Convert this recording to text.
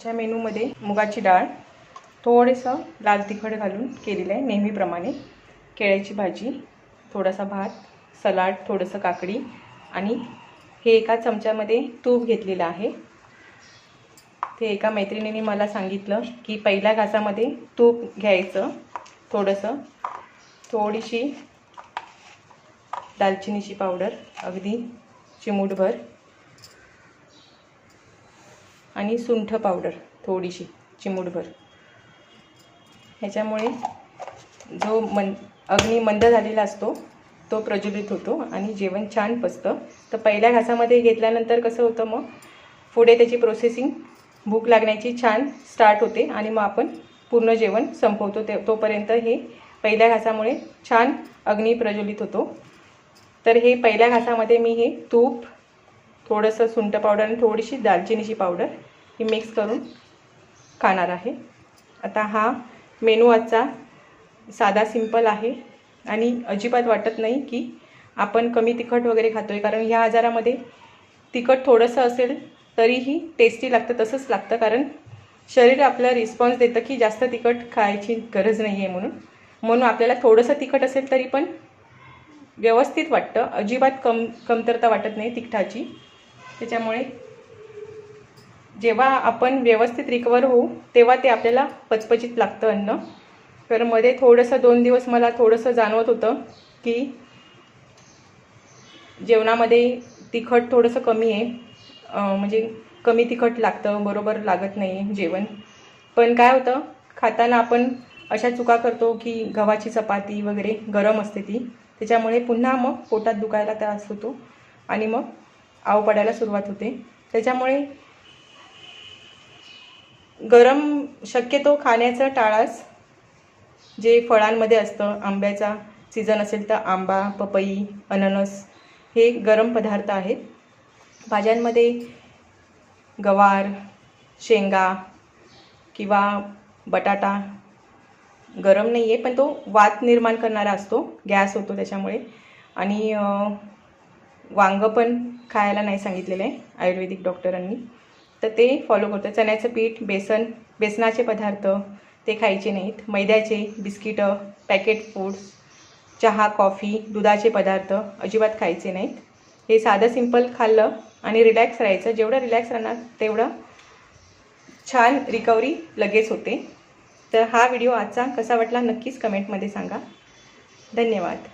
च्या मेनूमध्ये मुगाची डाळ थोडंसं लाल तिखट घालून केलेलं आहे नेहमीप्रमाणे. केळ्याची भाजी थोडासा भात सलाड थोडंसं काकडी आणि हे एका चमच्यामध्ये तूप घेतलेलं आहे. ते एका मैत्रिणीने मला सांगितलं की पहिल्या घासामध्ये तूप घ्यायचं. थोडंसं थोडीशी दालचिनीची पावडर अगदी चिमूटभर आणि सुंठ पावडर थोडीशी चिमूटभर. ह्याच्यामुळे जो मन अग्नी मंद झालेला असतो तो प्रज्वलित होतो आणि जेवण छान पचतं. तर पहिल्या घासामध्ये घेतल्यानंतर कसं होतं मग? पुढे त्याची प्रोसेसिंग भूक लागण्याची छान स्टार्ट होते आणि मग आपण पूर्ण जेवण संपवतो. ते तोपर्यंत हे पहिल्या घासामुळे छान अग्नी प्रज्वलित होतो. तर हे पहिल्या घासामध्ये मी हे तूप थोडंसं सुंठ पावडर आणि थोडीशी दालचिनीची पावडर ही मिक्स करून खाणार आहे. आता हा मेनू आजचा साधा सिंपल आहे. आणि अजिबात वाटत नाही की आपण कमी तिखट वगैरे खातो आहे कारण ह्या आजारामध्ये तिखट थोडंसं असेल तरीही टेस्टी लागतं तसंच लागतं. कारण शरीर आपलं रिस्पॉन्स देतं की जास्त तिखट खायची गरज नाही आहे म्हणून. म्हणून आपल्याला थोडंसं तिखट असेल तरी पण व्यवस्थित वाटतं. अजिबात कम कमतरता वाटत नाही तिखटाची. त्याच्यामुळे जेव्हा आपण व्यवस्थित रिकवर होऊ तेव्हा ते आपल्याला पचपचित लागतं अन्न. तर मध्ये थोडंसं दोन दिवस मला थोडंसं जाणवत होतं की जेवणामध्ये तिखट थोडंसं कमी आहे. म्हणजे कमी तिखट लागतं बरोबर लागत नाही जेवण. पण काय होतं खाताना आपण अशा चुका करतो की गव्हाची चपाती वगैरे गरम असते ती. त्याच्यामुळे पुन्हा मग पोटात दुखायला त्रास होतो आणि मग आव पडायला सुरुवात होते. त्याच्यामुळे गरम शक्यतो खाण्याचं टाळाच जे फळांमध्ये असतं आंब्याचा सीझन असेल तर आंबा पपई अननस हे गरम पदार्थ आहेत. भाज्यांमध्ये गवार शेंगा किंवा बटाटा गरम नाही आहे पण तो वात निर्माण करणारा असतो गॅस होतो त्याच्यामुळे. आणि वांगं पण खायला नाही सांगितलेलं आहे आयुर्वेदिक डॉक्टरांनी. तर ते फॉलो करतो चण्याचं पीठ बेसन बेसनाचे पदार्थ ते खायचे नाहीत. मैद्याचे बिस्किटं पॅकेट फूड्स चहा कॉफी दुधाचे पदार्थ अजिबात खायचे नाहीत. हे साधं सिंपल खाल्लं आणि रिलॅक्स राहायचं. जेवढं रिलॅक्स राहणार तेवढं छान रिकवरी लगेच होते. तर हा व्हिडिओ आजचा कसा वाटला नक्कीच कमेंटमध्ये सांगा. धन्यवाद.